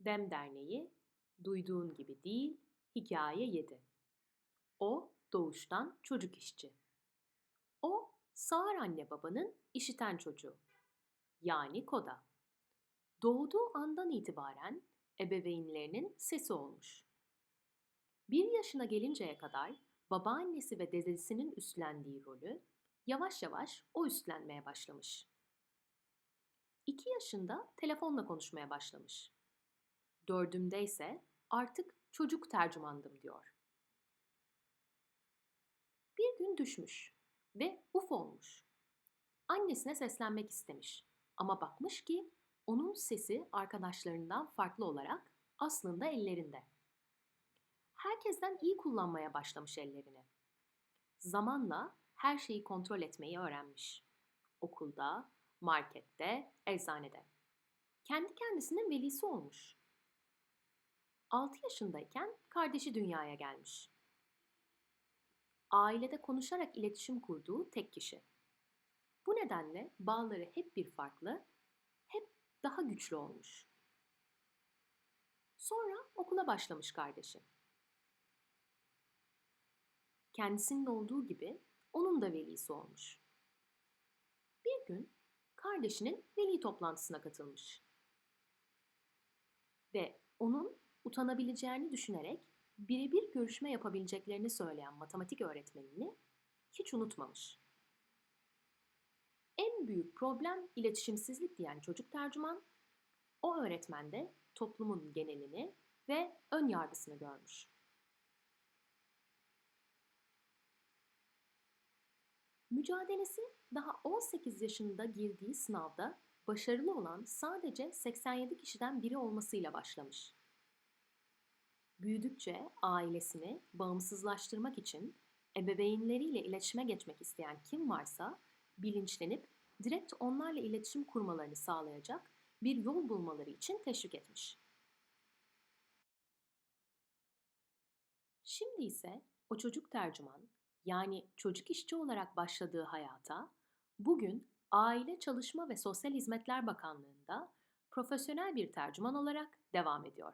Dem Derneği, duyduğun gibi değil, hikaye 7. O doğuştan çocuk işçi. O sağır anne babanın işiten çocuğu. Yani koda. Doğduğu andan itibaren ebeveynlerinin sesi olmuş. Bir yaşına gelinceye kadar babaannesi ve dedesinin üstlendiği rolü yavaş yavaş o üstlenmeye başlamış. İki yaşında telefonla konuşmaya başlamış. Dördümde ise artık çocuk tercümandım diyor. Bir gün düşmüş ve uf olmuş. Annesine seslenmek istemiş ama bakmış ki onun sesi arkadaşlarından farklı olarak aslında ellerinde. Herkesten iyi kullanmaya başlamış ellerini. Zamanla her şeyi kontrol etmeyi öğrenmiş. Okulda, markette, eczanede. Kendi kendisinin velisi olmuş. 6 yaşındayken kardeşi dünyaya gelmiş. Ailede konuşarak iletişim kurduğu tek kişi. Bu nedenle bağları hep bir farklı, hep daha güçlü olmuş. Sonra okula başlamış kardeşi. Kendisinin olduğu gibi onun da velisi olmuş. Bir gün kardeşinin veli toplantısına katılmış. Ve onun utanabileceğini düşünerek birebir görüşme yapabileceklerini söyleyen matematik öğretmenini hiç unutmamış. En büyük problem iletişimsizlik diyen çocuk tercüman, o öğretmen de toplumun genelini ve ön yargısını görmüş. Mücadelesi daha 18 yaşında girdiği sınavda başarılı olan sadece 87 kişiden biri olmasıyla başlamış. Büyüdükçe ailesini bağımsızlaştırmak için ebeveynleriyle iletişime geçmek isteyen kim varsa bilinçlenip direkt onlarla iletişim kurmalarını sağlayacak bir yol bulmaları için teşvik etmiş. Şimdi ise o çocuk tercüman yani çocuk işçi olarak başladığı hayata bugün Aile Çalışma ve Sosyal Hizmetler Bakanlığı'nda profesyonel bir tercüman olarak devam ediyor.